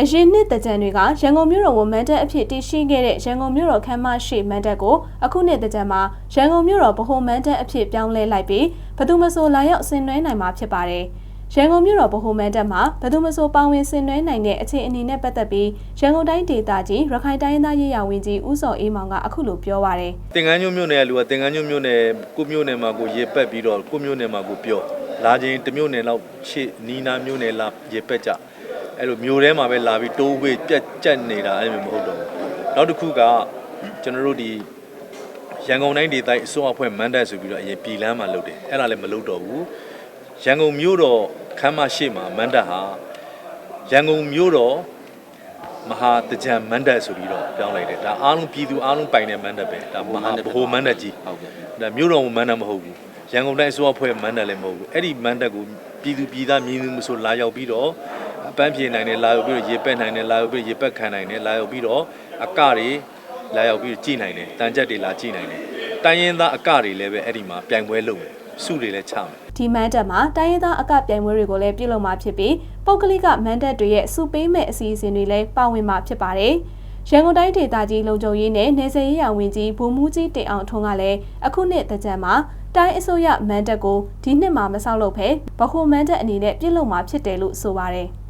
အရင်နှစ်တကြံတွေကရန်ကုန်မြို့တော်ဝန်မန်တပ်အဖြစ်တည်ရှိခဲ့တဲ့ရန်ကုန်မြို့တော်ခမ်းမရှိမန်တပ်ကိုအခုနှစ်တကြံမှာရန်ကုန်မြို့တော်ဗဟိုမန်တပ်အဖြစ်ပြောင်းလဲလိုက်ပြီးဘယ်သူမဆိုလာရောက်ဆင်နွှဲနိုင်မှာဖြစ်ပါတယ်။ရန်ကုန်မြို့တော်ဗဟိုမန်တပ်မှာဘယ်သူမဆိုပါဝင်ဆင်နွှဲနိုင်တဲ့အခြေအနေနဲ့ပတ်သက်ပြီးရန်ကုန်တိုင်းဒေသကြီးရခိုင်တိုင်းသားရေးရာဝန်ကြီးဦးစောအေးမောင်ကအခုလိုပြောပါရယ်တင်ကန်းညွန့်မြို့နယ်ကလူကတင်ကန်းညွန့်မြို့နယ်ကိုမြို့နယ်မှာကိုရေပက်ပြီးတော့ကိုမြို့နယ်မှာကိုပြောလာချင်းတစ်မြို့နယ်လောက်ရှေ့နီးနာမြို့နယ်လာရေပက်ကြ အဲ့လိုမြို့ထဲမှာပဲလာပြီးတိုးဝေးပြက်ကြက်နေတာအဲ့လိုမဟုတ်တော့ဘူးနောက်တစ်ခုကကျွန်တော်တို့ဒီရန်ကုန်တိုင်းဒေသအစိုးရအဖွဲ့မန်ဒတ်ဆိုပြီးတော့အရင်ပြည်လမ်းမှာလုပ်တယ်အဲ့ဒါလည်းမလုပ်တော့ဘူးရန်ကုန်မြို့တော်ခမ်းမရှိမှာမန်ဒတ်ဟာရန်ကုန်မြို့တော်မဟာတကြံမန္တတ်ဆိုပြီးတော့ပြောင်းလိုက်တယ်ဒါအားလုံးပြည်သူအားလုံးပိုင်တဲ့မန္တတ်ပဲဒါမဟာဗဟိုမန္တတ်ကြီးဟုတ်ကဲ့ဒါမြို့တော်မန္တတ်မဟုတ်ဘူးရန်ကုန်တိုင်းအစိုးရဖွဲ့မန္တတ်လည်းမဟုတ်ဘူးအဲ့ဒီမန္တတ်ကိုပြည်သူပြည်သားမြင်မှုမဆိုလာရောက်ပြီးတော့အ ပန်းဖြေနိုင်တယ်လာရောက်ပြီးတော့ရေပက်နိုင်တယ်လာရောက်ပြီးရေပက်ခံနိုင်တယ်လာရောက်ပြီးတော့အကတွေလာရောက်ပြီးတော့ကြည်နိုင်တယ်တန်ကြက်တွေလာကြည်နိုင်တယ်တိုင်းရင်းသားအကတွေလည်းပဲအဲ့ဒီမှာပြိုင်ပွဲလုပ်မယ်စုတွေလည်းချမယ်ဒီမန်တပ်မှာတိုင်းရင်းသားအကပြိုင်ပွဲတွေကိုလည်းပြုလုပ်မှာဖြစ်ပြီးပုဂ္ဂလိကမန်တပ်တွေရဲ့စုပေးမဲ့အစီအစဉ်တွေလည်းပါဝင်မှာဖြစ်ပါတယ်။ရန်ကုန်တိုင်းဒေသကြီးလုံခြုံရေးနဲ့နေဆက်ရေးရာဝန်ကြီးဗိုလ်မှူးကြီးတင်အောင်ထွန်းကလည်းအခုနှစ်တကြံမှာတိုင်းအစိုးရမန်တပ်ကိုဒီနှစ်မှာမဆောက်လုပ်ဖဲဗဟိုမန်တပ်အနေနဲ့ပြုလုပ်မှာဖြစ်တယ်လို့ဆိုပါတယ်။